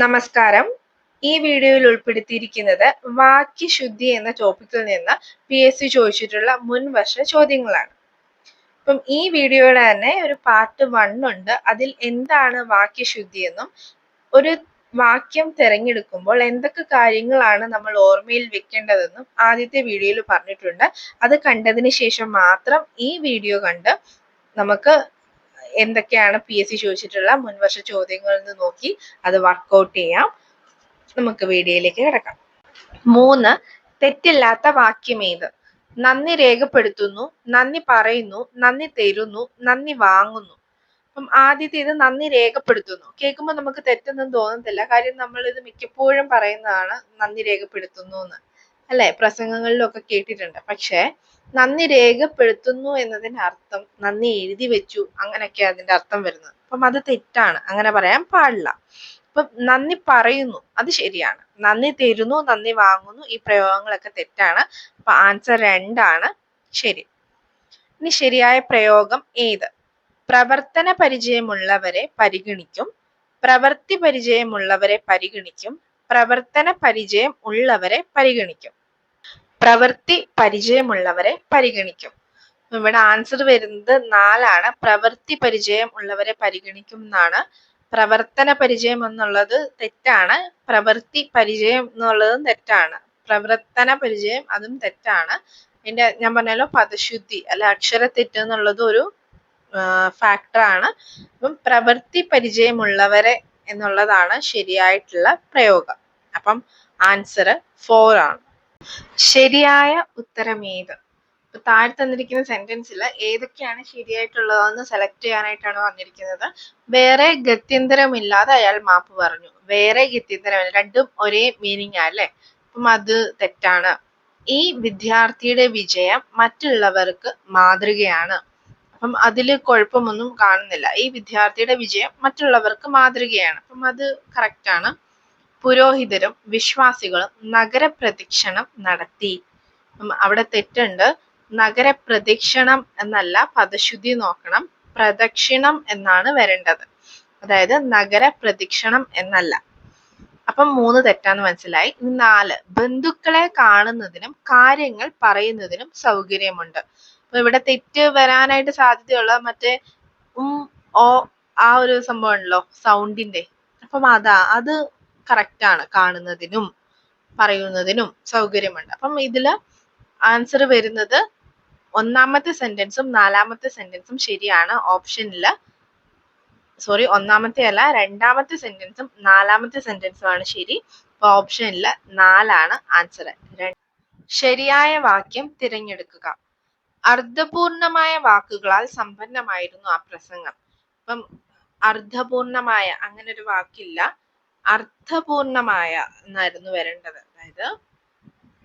നമസ്കാരം. ഈ വീഡിയോയിൽ ഉൾപ്പെടുത്തിയിരിക്കുന്നത് വാക്യശുദ്ധി എന്ന ടോപ്പിക്കിൽ നിന്ന് പി എസ് സി ചോദിച്ചിട്ടുള്ള മുൻവർഷ ചോദ്യങ്ങളാണ്. അപ്പം ഈ വീഡിയോയുടെ തന്നെ ഒരു പാർട്ട് വൺ ഉണ്ട്. അതിൽ എന്താണ് വാക്യശുദ്ധി എന്നും ഒരു വാക്യം തിരഞ്ഞെടുക്കുമ്പോൾ എന്തൊക്കെ കാര്യങ്ങളാണ് നമ്മൾ ഓർമ്മയിൽ വെക്കേണ്ടതെന്നും ആദ്യത്തെ വീഡിയോയിൽ പറഞ്ഞിട്ടുണ്ട്. അത് കണ്ടതിന് ശേഷം മാത്രം ഈ വീഡിയോ കണ്ട് നമുക്ക് എന്തൊക്കെയാണ് പി എസ് സി ചോദിച്ചിട്ടുള്ള മുൻവർഷ ചോദ്യങ്ങളിൽ നിന്ന് നോക്കി അത് വർക്കൗട്ട് ചെയ്യാം. നമുക്ക് വീഡിയോയിലേക്ക് കിടക്കാം. മൂന്ന് തെറ്റില്ലാത്ത വാക്യം ഏത്? നന്ദി രേഖപ്പെടുത്തുന്നു നന്ദി പറയുന്നു നന്ദി തരുന്നു നന്ദി വാങ്ങുന്നു. അപ്പം ആദ്യത്തെ ഇത് നന്ദി രേഖപ്പെടുത്തുന്നു. കേൾക്കുമ്പോൾ നമുക്ക് തെറ്റൊന്നും തോന്നത്തില്ല. കാര്യം നമ്മൾ ഇത് മിക്കപ്പോഴും പറയുന്നതാണ് നന്ദി രേഖപ്പെടുത്തുന്നു എന്ന്. അല്ലെ? പ്രസംഗങ്ങളിലൊക്കെ കേട്ടിട്ടുണ്ട്. പക്ഷേ നന്ദി രേഖപ്പെടുത്തുന്നു എന്നതിന്റെ അർത്ഥം നന്ദി എഴുതി വെച്ചു അങ്ങനെയൊക്കെ അതിന്റെ അർത്ഥം വരുന്നത്. അപ്പം അത് തെറ്റാണ്. അങ്ങനെ പറയാൻ പാടില്ല. ഇപ്പം നന്ദി പറയുന്നു അത് ശരിയാണ്. നന്ദി തരുന്നു നന്ദി വാങ്ങുന്നു ഈ പ്രയോഗങ്ങളൊക്കെ തെറ്റാണ്. അപ്പൊ ആൻസർ രണ്ടാണ് ശരി. ഇനി ശരിയായ പ്രയോഗം ഏത്? പ്രവർത്തന പരിചയമുള്ളവരെ പരിഗണിക്കും പ്രവൃത്തി പരിചയമുള്ളവരെ പരിഗണിക്കും പ്രവർത്തന പരിചയം ഉള്ളവരെ പരിഗണിക്കും. പ്രവൃത്തി പരിചയമുള്ളവരെ പരിഗണിക്കും. ഇവിടെ ആൻസർ വരുന്നത് നാലാണ്. പ്രവൃത്തി പരിചയം ഉള്ളവരെ പരിഗണിക്കും എന്നാണ്. പ്രവർത്തന പരിചയം എന്നുള്ളത് തെറ്റാണ്. പ്രവൃത്തി പരിചയം എന്നുള്ളതും തെറ്റാണ്. പ്രവർത്തന പരിചയം അതും തെറ്റാണ്. അതിന്റെ ഞാൻ പറഞ്ഞല്ലോ പദശുദ്ധി അല്ല അക്ഷര തെറ്റ് എന്നുള്ളത് ഒരു ഫാക്ടറാണ് അപ്പം പ്രവൃത്തി പരിചയമുള്ളവരെ എന്നുള്ളതാണ് ശരിയായിട്ടുള്ള പ്രയോഗം. അപ്പം ആൻസർ ഫോർ ആണ്. ശരിയായ ഉത്തരം ഏത് ഇപ്പൊ താഴെ തന്നിരിക്കുന്ന സെന്റൻസിൽ ഏതൊക്കെയാണ് ശരിയായിട്ടുള്ളതെന്ന് സെലക്ട് ചെയ്യാനായിട്ടാണ് വന്നിരിക്കുന്നത്. വേറെ ഗത്യന്തരമില്ലാതെ അയാൾ മാപ്പ് പറഞ്ഞു. വേറെ ഗത്യന്തരമില്ല രണ്ടും ഒരേ മീനിങ് അല്ലേ? അപ്പം അത് തെറ്റാണ്. ഈ വിദ്യാർത്ഥിയുടെ വിജയം മറ്റുള്ളവർക്ക് മാതൃകയാണ്. അപ്പം അതിൽ കുഴപ്പമൊന്നും കാണുന്നില്ല. ഈ വിദ്യാർത്ഥിയുടെ വിജയം മറ്റുള്ളവർക്ക് മാതൃകയാണ്. അപ്പം അത് കറക്റ്റ് ആണ്. പുരോഹിതരും വിശ്വാസികളും നഗരപ്രദക്ഷിണം നടത്തി. അവിടെ തെറ്റുണ്ട്. നഗരപ്രദക്ഷിണം എന്നല്ല പദശുദ്ധി നോക്കണം പ്രദക്ഷിണം എന്നാണ് വരേണ്ടത്. അതായത് നഗരപ്രദക്ഷിണം എന്നല്ല. അപ്പം മൂന്ന് തെറ്റാന്ന് മനസ്സിലായി. നാല് ബന്ധുക്കളെ കാണുന്നതിനും കാര്യങ്ങൾ പറയുന്നതിനും സൗകര്യമുണ്ട്. അപ്പൊ ഇവിടെ തെറ്റ് വരാനായിട്ട് സാധ്യതയുള്ള മറ്റേ ഉം ഓ ആ ഒരു സംഭവം ഉണ്ടല്ലോ സൗണ്ടിന്റെ അപ്പം അതാ അത് കറക്റ്റ് ആണ് കാണുന്നതിനും പറയുന്നതിനും സൗകര്യമുണ്ട്. അപ്പം ഇതിൽ ആൻസർ വരുന്നത് ഒന്നാമത്തെ സെന്റൻസും നാലാമത്തെ സെന്റൻസും ശരിയാണ്. ഓപ്ഷനിൽ സോറി ഒന്നാമത്തെ അല്ല രണ്ടാമത്തെ സെന്റൻസും നാലാമത്തെ സെന്റൻസും ആണ് ശരി. അപ്പൊ ഓപ്ഷനിൽ നാലാണ് ആൻസർ ശരിയായ വാക്യം തിരഞ്ഞെടുക്കുക. അർദ്ധപൂർണമായ വാക്കുകളാൽ സമ്പന്നമായിരുന്നു ആ പ്രസംഗം. അപ്പം അർദ്ധപൂർണമായ അങ്ങനെ ഒരു വാക്കില്ല. അർത്ഥപൂർണമായ എന്നായിരുന്നു വരേണ്ടത്. അതായത്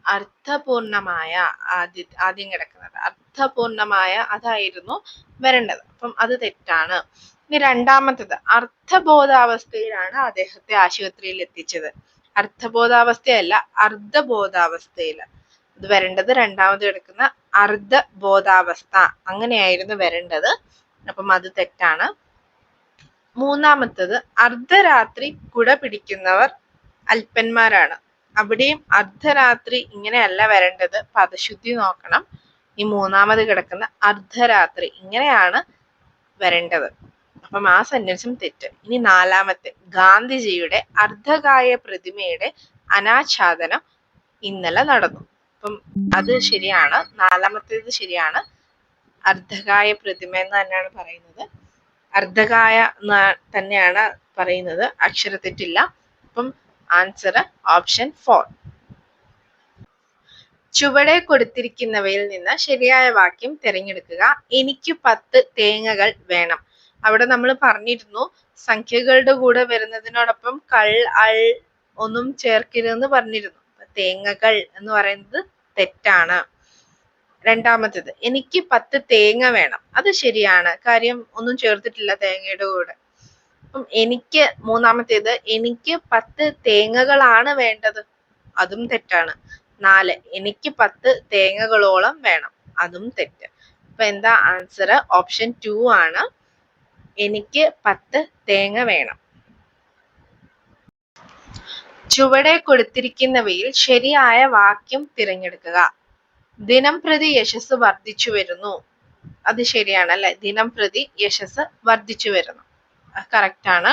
അർത്ഥപൂർണമായ ആദ്യ ആദ്യം കിടക്കുന്നത്. അർത്ഥപൂർണമായ അതായിരുന്നു വരേണ്ടത്. അപ്പം അത് തെറ്റാണ്. ഇനി രണ്ടാമത്തത് അർത്ഥബോധാവസ്ഥയിലാണ് അദ്ദേഹത്തെ ആശുപത്രിയിൽ എത്തിച്ചത്. അർത്ഥബോധാവസ്ഥയല്ല അർദ്ധബോധാവസ്ഥയിൽ. അത് വരേണ്ടത് രണ്ടാമത് കിടക്കുന്ന അർദ്ധബോധാവസ്ഥ. അങ്ങനെയായിരുന്നു വരേണ്ടത്. അപ്പം അത് തെറ്റാണ്. മൂന്നാമത്തത് അർദ്ധരാത്രി കുട പിടിക്കുന്നവർ അല്പന്മാരാണ്. അവിടെയും അർദ്ധരാത്രി ഇങ്ങനെയല്ല വരേണ്ടത്. പദശുദ്ധി നോക്കണം. ഈ മൂന്നാമത് കിടക്കുന്ന അർദ്ധരാത്രി ഇങ്ങനെയാണ് വരേണ്ടത്. അപ്പം ആ സെന്റൻസും തെറ്റ്. ഇനി നാലാമത്തെ ഗാന്ധിജിയുടെ അർദ്ധകായ പ്രതിമയുടെ അനാച്ഛാദനം ഇന്നലെ നടന്നു. അപ്പം അത് ശരിയാണ്. നാലാമത്തേത് ശരിയാണ്. അർദ്ധകായ പ്രതിമ എന്ന് തന്നെയാണ് പറയുന്നത്. അർദ്ധകായ തന്നെയാണ് പറയുന്നത്. അക്ഷരത്തെറ്റില്ല. അപ്പം ആൻസർ ഓപ്ഷൻ ഫോർ ചുവടെ കൊടുത്തിരിക്കുന്നവയിൽ നിന്ന് ശരിയായ വാക്യം തിരഞ്ഞെടുക്കുക. എനിക്ക് പത്ത് തേങ്ങകൾ വേണം. അവിടെ നമ്മൾ പറഞ്ഞിരുന്നു സംഖ്യകളുടെ കൂടെ വരുന്നതിനോടൊപ്പം കൾ അൾ ഒന്നും ചേർക്കരുതെന്ന് പറഞ്ഞിരുന്നു. തേങ്ങകൾ എന്ന് പറയുന്നത് തെറ്റാണ്. രണ്ടാമത്തേത്. എനിക്ക് പത്ത് തേങ്ങ വേണം. അത് ശരിയാണ്. കാര്യം ഒന്നും ചേർത്തിട്ടില്ല തേങ്ങയുടെ കൂടെ. അപ്പം എനിക്ക് മൂന്നാമത്തേത് എനിക്ക് പത്ത് തേങ്ങകളാണ് വേണ്ടത്. അതും തെറ്റാണ്. നാല് എനിക്ക് പത്ത് തേങ്ങകളോളം വേണം. അതും തെറ്റ്. അപ്പൊ എന്താ ആൻസർ ഓപ്ഷൻ ടു ആണ്. എനിക്ക് പത്ത് തേങ്ങ വേണം. ചുവടെ കൊടുത്തിരിക്കുന്നവയിൽ ശരിയായ വാക്യം തിരഞ്ഞെടുക്കുക. ദിനം പ്രതി യശസ് വർദ്ധിച്ചു വരുന്നു. അത് ശരിയാണ് അല്ലെ? ദിനം പ്രതി യശസ് വർദ്ധിച്ചു വരുന്നു. കറക്റ്റ് ആണ്.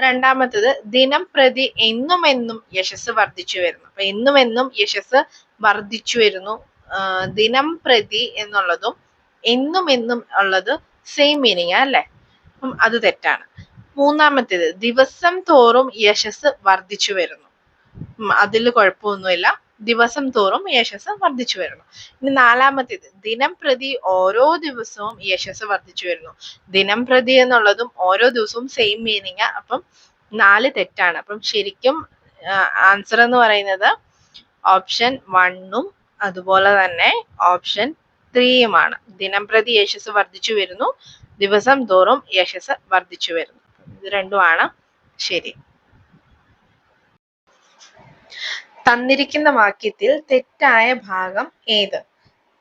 രണ്ടാമത്തത് ദിനം പ്രതി എന്നും എന്നും യശസ് വർദ്ധിച്ചു വരുന്നു. അപ്പൊ എന്നും എന്നും യശസ് വർദ്ധിച്ചു വരുന്നു. ദിനം പ്രതി എന്നുള്ളതും എന്നും എന്നും ഉള്ളത് സെയിം മീനിങ് അല്ലെ? അപ്പം അത് തെറ്റാണ്. മൂന്നാമത്തേത് ദിവസം തോറും യശസ് വർദ്ധിച്ചു വരുന്നു. അതിൽ കുഴപ്പമൊന്നുമില്ല. ദിവസം തോറും യശസ് വർദ്ധിച്ചു വരുന്നു. ഇനി നാലാമത്തേത് ദിനം പ്രതി ഓരോ ദിവസവും യശസ് വർദ്ധിച്ചു വരുന്നു. ദിനം പ്രതി എന്നുള്ളതും ഓരോ ദിവസവും സെയിം മീനിങ് അപ്പം നാല് തെറ്റാണ്. അപ്പം ശരിക്കും ആൻസർ എന്ന് പറയുന്നത് ഓപ്ഷൻ വണ്ണും അതുപോലെ തന്നെ ഓപ്ഷൻ ത്രീയുമാണ് ദിനം പ്രതി യശസ് വർദ്ധിച്ചു വരുന്നു. ദിവസം തോറും യശസ് വർദ്ധിച്ചു വരുന്നു. ഇത് രണ്ടുമാണ് ശരി. തന്നിരിക്കുന്ന വാക്യത്തിൽ തെറ്റായ ഭാഗം ഏത്?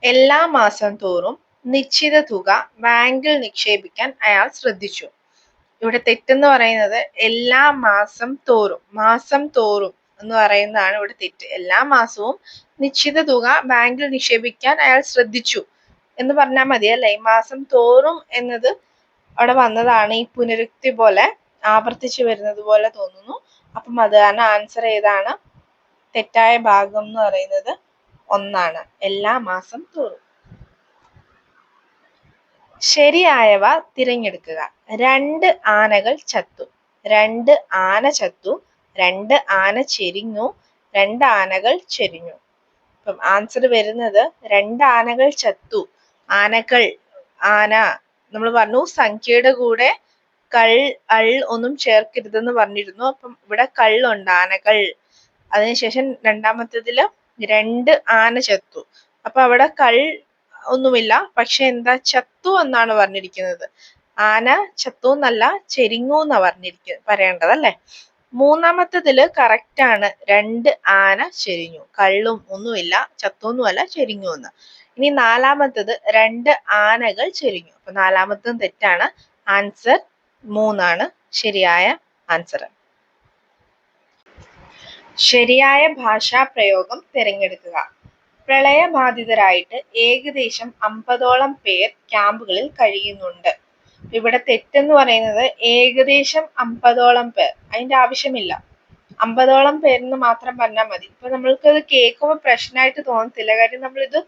എല്ലാ മാസം തോറും നിശ്ചിത തുക ബാങ്കിൽ നിക്ഷേപിക്കാൻ അയാൾ ശ്രദ്ധിച്ചു. ഇവിടെ തെറ്റെന്ന് പറയുന്നത് എല്ലാ മാസം തോറും മാസം തോറും എന്ന് പറയുന്നതാണ് ഇവിടെ തെറ്റ്. എല്ലാ മാസവും നിശ്ചിത തുക ബാങ്കിൽ നിക്ഷേപിക്കാൻ അയാൾ ശ്രദ്ധിച്ചു എന്ന് പറഞ്ഞാൽ മതി അല്ലേ? മാസം തോറും എന്നത് അവിടെ വന്നതാണ് ഈ പുനരുക്തി പോലെ ആവർത്തിച്ചു വരുന്നത് പോലെ തോന്നുന്നു. അപ്പം അത് കാരണം ആൻസർ ഏതാണ്? തെറ്റായ ഭാഗം എന്ന് പറയുന്നത് ഒന്നാണ്. എല്ലാ മാസം തോറും. ശരിയായവ തിരഞ്ഞെടുക്കുക. രണ്ട് ആനകൾ ചത്തു. രണ്ട് ആന ചത്തു. രണ്ട് ആന ചെരിഞ്ഞു. രണ്ട് ആനകൾ ചെരിഞ്ഞു. അപ്പം ആൻസർ വരുന്നത് രണ്ട് ആനകൾ ചത്തു. ആനകൾ ആന നമ്മൾ പറഞ്ഞു സംഖ്യയുടെ കൂടെ കൾ അൾ ഒന്നും ചേർക്കരുതെന്ന് പറഞ്ഞിരുന്നു. അപ്പം ഇവിടെ കള്ളുണ്ട് ആനകൾ. അതിനുശേഷം രണ്ടാമത്തേതിൽ രണ്ട് ആന ചത്തു. അപ്പൊ അവിടെ കൾ ഒന്നുമില്ല. പക്ഷെ എന്താ ചത്തു എന്നാണ് പറഞ്ഞിരിക്കുന്നത്. ആന ചത്തു എന്നല്ല ചെരിങ്ങു എന്നാ പറഞ്ഞിരിക്കുന്നത് പറയേണ്ടത് അല്ലെ? മൂന്നാമത്തതിൽ കറക്റ്റ് ആണ്. രണ്ട് ആന ചെരിഞ്ഞു. കള്ളും ഒന്നുമില്ല ചത്തൊന്നുമല്ല ചെരിഞ്ഞു എന്ന്. ഇനി നാലാമത്തത് രണ്ട് ആനകൾ ചെരിഞ്ഞു. അപ്പൊ നാലാമത്തതും തെറ്റാണ്. ആൻസർ മൂന്നാണ്. ശരിയായ ആൻസർ ശരിയായ ഭാഷാ പ്രയോഗം തിരഞ്ഞെടുക്കുക. പ്രളയബാധിതരായിട്ട് ഏകദേശം അമ്പതോളം പേർ ക്യാമ്പുകളിൽ കഴിയുന്നുണ്ട്. ഇവിടെ തെറ്റെന്ന് പറയുന്നത് ഏകദേശം അമ്പതോളം പേർ. അതിന്റെ ആവശ്യമില്ല. അമ്പതോളം പേരെന്ന് മാത്രം പറഞ്ഞാൽ മതി. ഇപ്പൊ നമ്മൾക്കത് കേൾക്കുമ്പോൾ പ്രശ്നമായിട്ട് തോന്നത്തില്ല. കാര്യം നമ്മളിത്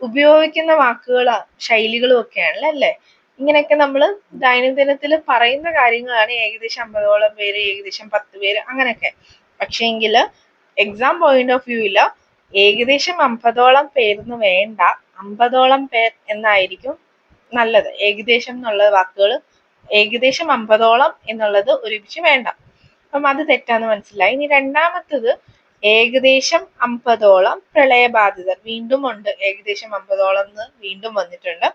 ഉപയോഗിക്കുന്ന വാക്കുകളും ശൈലികളും ഒക്കെയാണല്ലോ അല്ലേ? ഇങ്ങനെയൊക്കെ നമ്മൾ ദൈനംദിനത്തിൽ പറയുന്ന കാര്യങ്ങളാണ് ഏകദേശം അമ്പതോളം പേര് ഏകദേശം പത്ത് പേര് അങ്ങനെയൊക്കെ. പക്ഷേങ്കിൽ എക്സാം പോയിന്റ് ഓഫ് വ്യൂവിൽ ഏകദേശം അമ്പതോളം പേരെന്ന് വേണ്ട. അമ്പതോളം പേർ എന്നായിരിക്കും നല്ലത്. ഏകദേശം എന്നുള്ള വാക്കുകൾ ഏകദേശം അമ്പതോളം എന്നുള്ളത് ഒരുമിച്ച് വേണ്ട. അപ്പം അത് തെറ്റാന്ന് മനസ്സിലായി. ഇനി രണ്ടാമത്തത് ഏകദേശം അമ്പതോളം പ്രളയബാധിതർ വീണ്ടും ഉണ്ട്. ഏകദേശം അമ്പതോളം എന്ന് വീണ്ടും വന്നിട്ടുണ്ട്.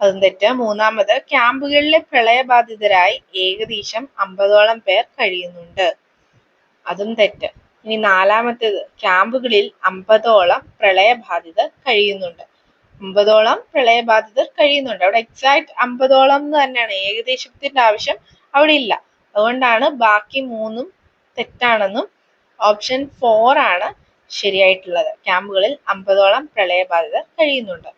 അതും തെറ്റ്. മൂന്നാമത് ക്യാമ്പുകളിലെ പ്രളയബാധിതരായി ഏകദേശം അമ്പതോളം പേർ കഴിയുന്നുണ്ട്. അതും തെറ്റ്. ഇനി നാലാമത്തേത് ക്യാമ്പുകളിൽ അമ്പതോളം പ്രളയബാധിതർ കഴിയുന്നുണ്ട്. അമ്പതോളം പ്രളയബാധിതർ കഴിയുന്നുണ്ട്. അവിടെ എക്സാക്ട് അമ്പതോളം എന്ന് തന്നെയാണ്. ഏകദേശത്തിന്റെ ആവശ്യം അവിടെ ഇല്ല. അതുകൊണ്ടാണ് ബാക്കി മൂന്നും തെറ്റാണെന്നും ഓപ്ഷൻ ഫോർ ആണ് ശരിയായിട്ടുള്ളത്. ക്യാമ്പുകളിൽ അമ്പതോളം പ്രളയബാധിതർ കഴിയുന്നുണ്ട്.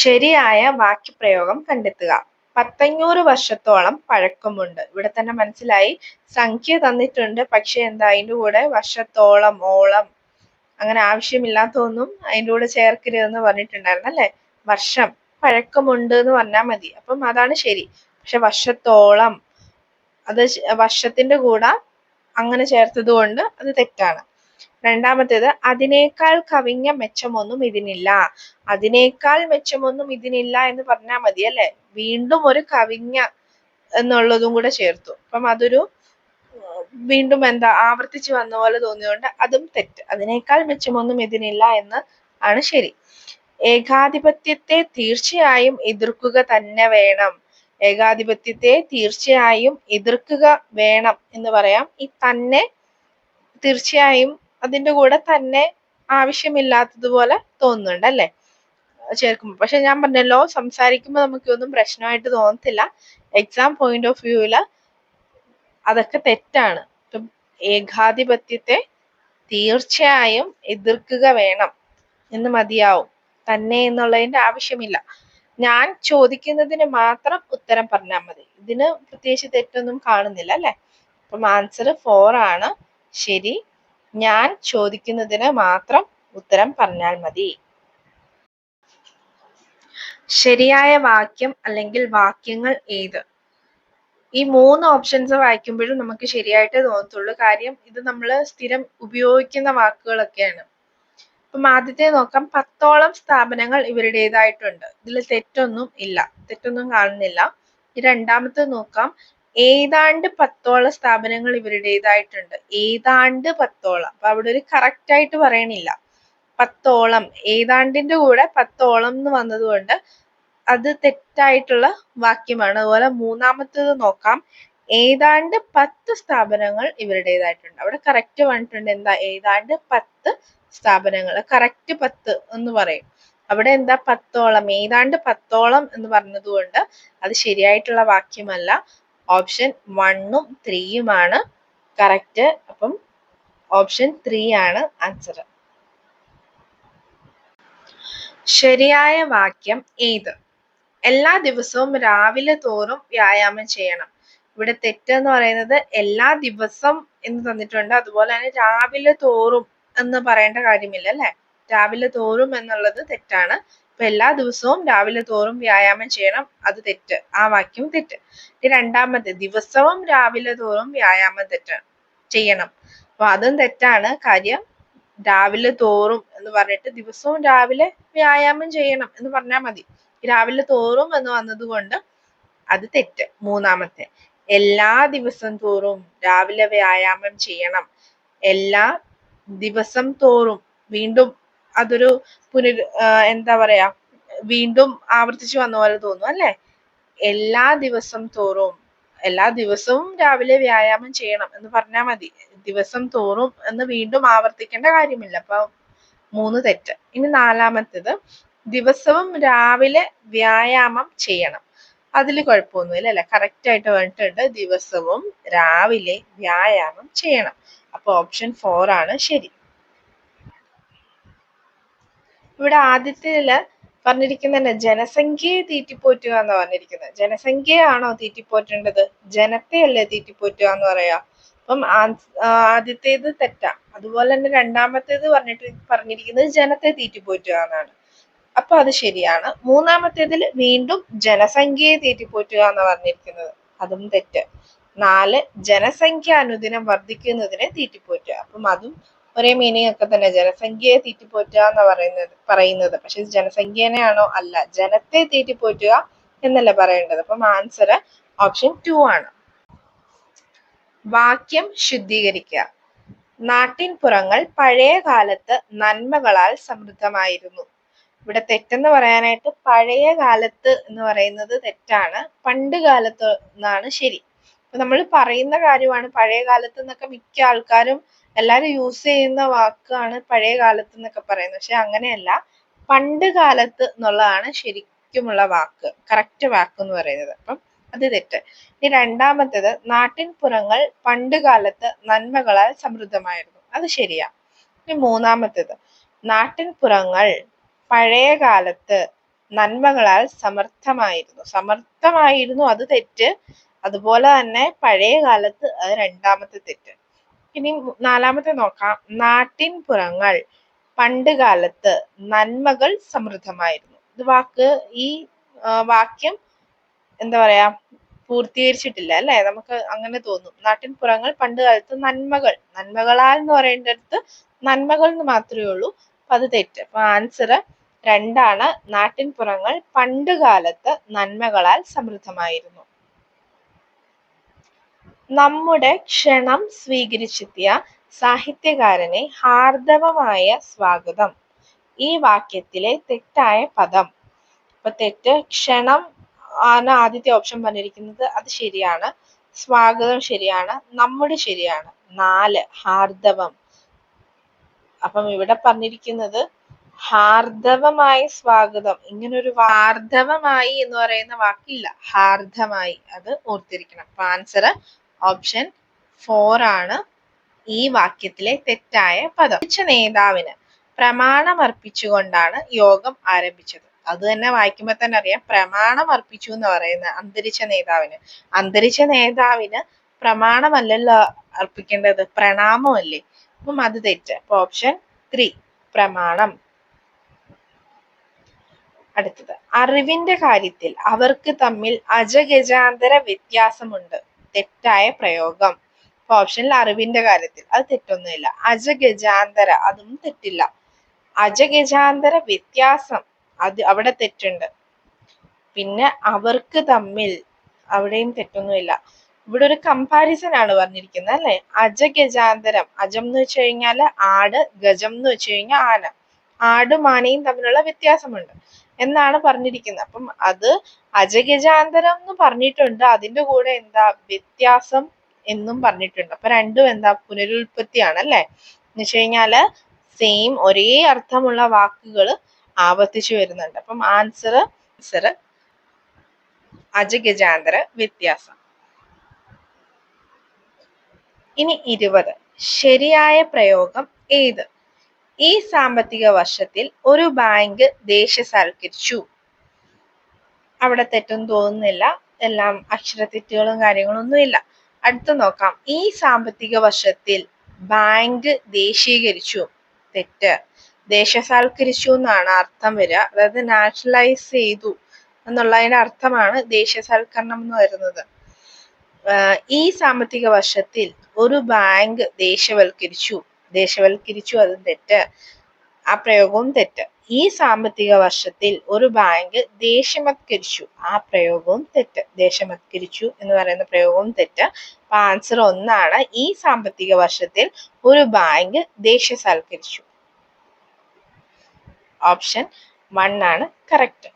ശരിയായ വാക്യപ്രയോഗം കണ്ടെത്തുക. പത്തഞ്ഞൂറ് വർഷത്തോളം പഴക്കമുണ്ട്. ഇവിടെ തന്നെ മനസ്സിലായി. സംഖ്യ തന്നിട്ടുണ്ട്. പക്ഷെ എന്താ അതിന്റെ കൂടെ വർഷത്തോളം ഓളം അങ്ങനെ ആവശ്യമില്ലാത്തതൊന്നും അതിന്റെ കൂടെ ചേർക്കരുതെന്ന് പറഞ്ഞിട്ടുണ്ടായിരുന്നു അല്ലെ? വർഷം പഴക്കമുണ്ട് എന്ന് പറഞ്ഞാൽ മതി. അപ്പം അതാണ് ശരി. പക്ഷെ വർഷത്തോളം അത് വർഷത്തിന്റെ കൂടെ അങ്ങനെ ചേർത്തത് കൊണ്ട് അത് തെറ്റാണ്. രണ്ടാമത്തേത് അതിനേക്കാൾ കവിഞ്ഞ മെച്ചമൊന്നും ഇതിനില്ല. അതിനേക്കാൾ മെച്ചമൊന്നും ഇതിനില്ല എന്ന് പറഞ്ഞാൽ മതി അല്ലെ? വീണ്ടും ഒരു കവിഞ്ഞ എന്നുള്ളതും കൂടെ ചേർത്തു. അപ്പം അതൊരു വീണ്ടും എന്താ ആവർത്തിച്ച് വന്ന പോലെ തോന്നിയോണ്ട് അതും തെറ്റ്. അതിനേക്കാൾ മെച്ചമൊന്നും ഇതിനില്ല എന്ന് ആണ് ശരി. ഏകാധിപത്യത്തെ തീർച്ചയായും എതിർക്കുക തന്നെ വേണം. ഏകാധിപത്യത്തെ തീർച്ചയായും എതിർക്കുക വേണം എന്ന് പറയാം. ഈ തന്നെ തീർച്ചയായും അതിന്റെ കൂടെ തന്നെ ആവശ്യമില്ലാത്തതുപോലെ തോന്നുന്നുണ്ട് അല്ലെ? ചേർക്കുമ്പോൾ. പക്ഷെ ഞാൻ പറഞ്ഞല്ലോ സംസാരിക്കുമ്പോൾ നമുക്ക് ഒന്നും പ്രശ്നമായിട്ട് തോന്നത്തില്ല. എക്സാം പോയിന്റ് ഓഫ് വ്യൂവിൽ അതൊക്കെ തെറ്റാണ്. ഇപ്പം ഏകാധിപത്യത്തെ തീർച്ചയായും എതിർക്കുക വേണം എന്ന് മതിയാവും. തന്നെ എന്നുള്ളതിന്റെ ആവശ്യമില്ല. ഞാൻ ചോദിക്കുന്നതിന് മാത്രം ഉത്തരം പറഞ്ഞാൽ മതി. ഇതിന് പ്രത്യേകിച്ച് തെറ്റൊന്നും കാണുന്നില്ല അല്ലെ? അപ്പം ആൻസർ ഫോർ ആണ്. ശരി. ഞാൻ ചോദിക്കുന്നതിന് മാത്രം ഉത്തരം പറഞ്ഞാൽ മതി. ശരിയായ വാക്യം അല്ലെങ്കിൽ വാക്യങ്ങൾ ഏത്? ഈ മൂന്ന് ഓപ്ഷൻസ് വായിക്കുമ്പോഴും നമുക്ക് ശരിയായിട്ട് തോന്നത്തുള്ളൂ. കാര്യം ഇത് നമ്മൾ സ്ഥിരം ഉപയോഗിക്കുന്ന വാക്കുകളൊക്കെയാണ്. അപ്പം ആദ്യത്തെ നോക്കാം. പത്തോളം സ്ഥാപനങ്ങൾ ഇവരുടേതായിട്ടുണ്ട്. ഇതിൽ തെറ്റൊന്നും ഇല്ല. തെറ്റൊന്നും കാണുന്നില്ല. രണ്ടാമത്തെ നോക്കാം. ഏതാണ്ട് പത്തോളം സ്ഥാപനങ്ങൾ ഇവരുടേതായിട്ടുണ്ട്. ഏതാണ്ട് പത്തോളം. അപ്പൊ അവിടെ ഒരു കറക്റ്റ് ആയിട്ട് പറയണില്ല. പത്തോളം. ഏതാണ്ടിന്റെ കൂടെ പത്തോളം എന്ന് വന്നതുകൊണ്ട് അത് തെറ്റായിട്ടുള്ള വാക്യമാണ്. അതുപോലെ മൂന്നാമത്തേത് നോക്കാം. ഏതാണ്ട് പത്ത് സ്ഥാപനങ്ങൾ ഇവരുടേതായിട്ടുണ്ട്. അവിടെ കറക്റ്റ് പറഞ്ഞിട്ടുണ്ട്. എന്താ? ഏതാണ്ട് പത്ത് സ്ഥാപനങ്ങൾ. കറക്റ്റ് പത്ത് എന്ന് പറയും. അവിടെ എന്താ? പത്തോളം. ഏതാണ്ട് പത്തോളം എന്ന് പറഞ്ഞതുകൊണ്ട് അത് ശരിയായിട്ടുള്ള വാക്യമല്ല. ഓപ്ഷൻ വണ്ണും ത്രീയുമാണ് കറക്റ്റ് അപ്പം ഓപ്ഷൻ ത്രീ ആണ് ആൻസർ ശരിയായ വാക്യം ഏത്? എല്ലാ ദിവസവും രാവിലെ തോറും വ്യായാമം ചെയ്യണം. ഇവിടെ തെറ്റെന്ന് പറയുന്നത് എല്ലാ ദിവസം എന്ന് തന്നിട്ടുണ്ട്. അതുപോലെ തന്നെ രാവിലെ തോറും എന്ന് പറയേണ്ട കാര്യമില്ല അല്ലെ? രാവിലെ തോറും എന്നുള്ളത് തെറ്റാണ്. അപ്പൊ എല്ലാ ദിവസവും രാവിലെ തോറും വ്യായാമം ചെയ്യണം. അത് തെറ്റ്. ആ വാക്യം തെറ്റ്. രണ്ടാമത്തെ ദിവസവും രാവിലെ തോറും വ്യായാമം തെറ്റ് ചെയ്യണം. അപ്പൊ അതും തെറ്റാണ്. കാര്യം രാവിലെ തോറും എന്ന് പറഞ്ഞിട്ട് ദിവസവും രാവിലെ വ്യായാമം ചെയ്യണം എന്ന് പറഞ്ഞാൽ മതി. രാവിലെ തോറും എന്ന് വന്നതുകൊണ്ട് അത് തെറ്റ്. മൂന്നാമത്തെ എല്ലാ ദിവസം തോറും രാവിലെ വ്യായാമം ചെയ്യണം. എല്ലാ ദിവസം തോറും വീണ്ടും അതൊരു പുനർ എന്താ പറയാ വീണ്ടും ആവർത്തിച്ചു വന്ന പോലെ തോന്നും അല്ലെ? എല്ലാ ദിവസം തോറും എല്ലാ ദിവസവും രാവിലെ വ്യായാമം ചെയ്യണം എന്ന് പറഞ്ഞാൽ മതി. ദിവസം തോറും എന്ന് വീണ്ടും ആവർത്തിക്കേണ്ട കാര്യമില്ല. അപ്പൊ മൂന്ന് തെറ്റ്. ഇനി നാലാമത്തേത് ദിവസവും രാവിലെ വ്യായാമം ചെയ്യണം. അതിൽ കുഴപ്പമൊന്നുമില്ല അല്ലെ? കറക്റ്റ് ആയിട്ട് പറഞ്ഞിട്ടുണ്ട്. ദിവസവും രാവിലെ വ്യായാമം ചെയ്യണം. അപ്പൊ ഓപ്ഷൻ ഫോർ ആണ്. ശരി. ഇവിടെ ആദ്യത്തിൽ പറഞ്ഞിരിക്കുന്ന ജനസംഖ്യയെ തീറ്റിപ്പോറ്റുക എന്ന് പറഞ്ഞിരിക്കുന്നത്. ജനസംഖ്യയാണോ തീറ്റിപ്പോറ്റേണ്ടത്? ജനത്തെയല്ലേ തീറ്റിപ്പോറ്റുക എന്ന് പറയാ. അപ്പം ആദ്യത്തേത് തെറ്റാ. അതുപോലെ തന്നെ രണ്ടാമത്തേത് പറഞ്ഞിട്ട് പറഞ്ഞിരിക്കുന്നത് ജനത്തെ തീറ്റിപ്പോറ്റുക എന്നാണ്. അപ്പൊ അത് ശരിയാണ്. മൂന്നാമത്തേതിൽ വീണ്ടും ജനസംഖ്യയെ തീറ്റിപ്പോറ്റുക എന്ന് പറഞ്ഞിരിക്കുന്നത്. അതും തെറ്റ്. നാല് ജനസംഖ്യ അനുദിനം വർദ്ധിക്കുന്നതിനെ തീറ്റിപ്പോറ്റുക. അപ്പം അതും ഒരേ മീനിങ് ഒക്കെ തന്നെ ജനസംഖ്യയെ തീറ്റിപ്പോറ്റുക എന്ന് പറയുന്നത് പറയുന്നത്. പക്ഷെ ജനസംഖ്യനെയാണോ അല്ല ജനത്തെ തീറ്റിപ്പോറ്റുക എന്നല്ല പറയേണ്ടത്? അപ്പം ആൻസർ ഓപ്ഷൻ ടു ആണ്. വാക്യം ശുദ്ധീകരിക്കുക. നാട്ടിൻ പുറങ്ങൾ പഴയ കാലത്ത് നന്മകളാൽ സമൃദ്ധമായിരുന്നു. ഇവിടെ തെറ്റെന്ന് പറയാനായിട്ട് പഴയ കാലത്ത് എന്ന് പറയുന്നത് തെറ്റാണ്. പണ്ട് കാലത്ത് എന്നാണ് ശരി. അപ്പൊ നമ്മൾ പറയുന്ന കാര്യമാണ് പഴയ കാലത്ത് എന്നൊക്കെ മിക്ക ആൾക്കാരും എല്ലാരും യൂസ് ചെയ്യുന്ന വാക്കാണ് പഴയ കാലത്ത് എന്നൊക്കെ പറയുന്നത്. പക്ഷെ അങ്ങനെയല്ല. പണ്ട് കാലത്ത് എന്നുള്ളതാണ് ശരിക്കുമുള്ള വാക്ക്. കറക്റ്റ് വാക്ക് എന്ന് പറയുന്നത്. അപ്പം അത് തെറ്റ്. ഇനി രണ്ടാമത്തേത് നാട്ടിൻപുറങ്ങൾ പണ്ട് കാലത്ത് നന്മകളാൽ സമൃദ്ധമായിരുന്നു. അത് ശരിയാ. ഇനി മൂന്നാമത്തേത് നാട്ടിൻപുറങ്ങൾ പഴയ കാലത്ത് നന്മകളാൽ സമർത്ഥമായിരുന്നു. സമർത്ഥമായിരുന്നു അത് തെറ്റ്. അതുപോലെ തന്നെ പഴയ കാലത്ത് അത് രണ്ടാമത്തെ തെറ്റ്. ഇനി നാലാമത്തെ നോക്കാം. നാട്ടിൻ പുറങ്ങൾ പണ്ട് കാലത്ത് നന്മകൾ സമൃദ്ധമായിരുന്നു. ഇത് വാക്ക് ഈ വാക്യം എന്താ പറയാ പൂർത്തീകരിച്ചിട്ടില്ല അല്ലെ? നമുക്ക് അങ്ങനെ തോന്നും. നാട്ടിൻ പുറങ്ങൾ പണ്ട് കാലത്ത് നന്മകൾ. നന്മകളാൽ എന്ന് പറയേണ്ടടുത്ത് നന്മകൾ എന്ന് മാത്രമേ ഉള്ളൂ. അപ്പൊ അത് തെറ്റ്. അപ്പൊ ആൻസർ രണ്ടാണ്. നാട്ടിൻപുറങ്ങൾ പണ്ടുകാലത്ത് നന്മകളാൽ സമൃദ്ധമായിരുന്നു. നമ്മുടെ ക്ഷണം സ്വീകരിച്ചെത്തിയ സാഹിത്യകാരനെ ഹാർദവമായ സ്വാഗതം. ഈ വാക്യത്തിലെ തെറ്റായ പദം. അപ്പൊ തെറ്റ് ക്ഷണം ആണ് ആദ്യത്തെ ഓപ്ഷൻ പറഞ്ഞിരിക്കുന്നത്. അത് ശരിയാണ്. സ്വാഗതം ശരിയാണ്. നമ്മുടെ ശരിയാണ്. നാല് ഹാർദവം. അപ്പം ഇവിടെ പറഞ്ഞിരിക്കുന്നത് ഹാർദവമായി സ്വാഗതം. ഇങ്ങനൊരു ഹാർദവമായി എന്ന് പറയുന്ന വാക്കില്ല. ഹാർദമായി. അത് ഓർത്തിരിക്കണം. അപ്പൊ ആൻസർ ഓപ്ഷൻ ഫോർ ആണ് ഈ വാക്യത്തിലെ തെറ്റായ പദം. നേതാവിന് പ്രമാണം അർപ്പിച്ചുകൊണ്ടാണ് യോഗം ആരംഭിച്ചത്. അത് തന്നെ വായിക്കുമ്പോൾ തന്നെ അറിയാം. പ്രമാണം അർപ്പിച്ചു എന്ന് പറയുന്ന അന്തരിച്ച നേതാവിന്. അന്തരിച്ച നേതാവിന് പ്രമാണമല്ലല്ലോ അർപ്പിക്കേണ്ടത്? പ്രണാമമല്ലേ? അപ്പം അത് തെറ്റ്. അപ്പൊ ഓപ്ഷൻ ത്രീ പ്രമാണം. അടുത്തത്. അറിവിന്റെ കാര്യത്തിൽ അവർക്ക് തമ്മിൽ അജഗജാന്തര വ്യത്യാസമുണ്ട്. തെറ്റായ പ്രയോഗം. ഓപ്ഷനിൽ അറിവിന്റെ കാര്യത്തിൽ അത് തെറ്റൊന്നുമില്ല. അജഗജാന്തര അതും തെറ്റില്ല. അജഗജാന്തര വ്യത്യാസം അത് അവിടെ തെറ്റുണ്ട്. പിന്നെ അവർക്ക് തമ്മിൽ അവിടെയും തെറ്റൊന്നുമില്ല. ഇവിടെ ഒരു കമ്പാരിസൺ ആണ് പറഞ്ഞിരിക്കുന്നത് അല്ലെ? അജഗജാന്തരം. അജം എന്ന് വെച്ച് കഴിഞ്ഞാൽ ആട് ഗജം എന്ന് വെച്ച് കഴിഞ്ഞാൽ ആന. ആടും ആനയും തമ്മിലുള്ള വ്യത്യാസമുണ്ട്. എന്നാണ് പറഞ്ഞിരിക്കുന്നത്. അപ്പം അത് അജഗജാന്തരം എന്ന് പറഞ്ഞിട്ടുണ്ട്. അതിന്റെ കൂടെ എന്താ വ്യത്യാസം എന്നും പറഞ്ഞിട്ടുണ്ട്. അപ്പൊ രണ്ടും എന്താ പുനരുൽപ്പത്തിയാണ് അല്ലെ എന്ന് വെച്ച് കഴിഞ്ഞാൽ സെയിം ഒരേ അർത്ഥമുള്ള വാക്കുകൾ ആവർത്തിച്ചു വരുന്നുണ്ട്. അപ്പം ആൻസർ ആൻസർ അജഗജാന്തര വ്യത്യാസം. ഇനി ഇരുപത്. ശരിയായ പ്രയോഗം ഏത്? ഈ സാമ്പത്തിക വർഷത്തിൽ ഒരു ബാങ്ക് ദേശസാൽക്കരിച്ചു. അവിടെ തെറ്റൊന്നും തോന്നുന്നില്ല. എല്ലാം അക്ഷരത്തെറ്റുകളും കാര്യങ്ങളും ഒന്നുമില്ല അടുത്ത് നോക്കാം. ഈ സാമ്പത്തിക വർഷത്തിൽ ബാങ്ക് ദേശീകരിച്ചു. തെറ്റ്. ദേശസാൽക്കരിച്ചു എന്നാണ് അർത്ഥം വരിക. അതായത് നാഷണലൈസ് ചെയ്തു എന്നുള്ളതിന്റെ അർത്ഥമാണ് ദേശസാൽക്കരണം എന്ന് വരുന്നത് ഈ സാമ്പത്തിക വർഷത്തിൽ ഒരു ബാങ്ക് ദേശവൽക്കരിച്ചു. ദേശവൽക്കരിച്ചു അതും തെറ്റ്. ആ പ്രയോഗവും തെറ്റ്. ഈ സാമ്പത്തിക വർഷത്തിൽ ഒരു ബാങ്ക് ദേശമത്കരിച്ചു ആ പ്രയോഗവും തെറ്റ്. ദേശമത്കരിച്ചു എന്ന് പറയുന്ന പ്രയോഗവും തെറ്റ്. അപ്പൊ ആൻസർ ഒന്നാണ് ഈ സാമ്പത്തിക വർഷത്തിൽ ഒരു ബാങ്ക് ദേശസാൽക്കരിച്ചു ഓപ്ഷൻ വൺ ആണ് കറക്റ്റ്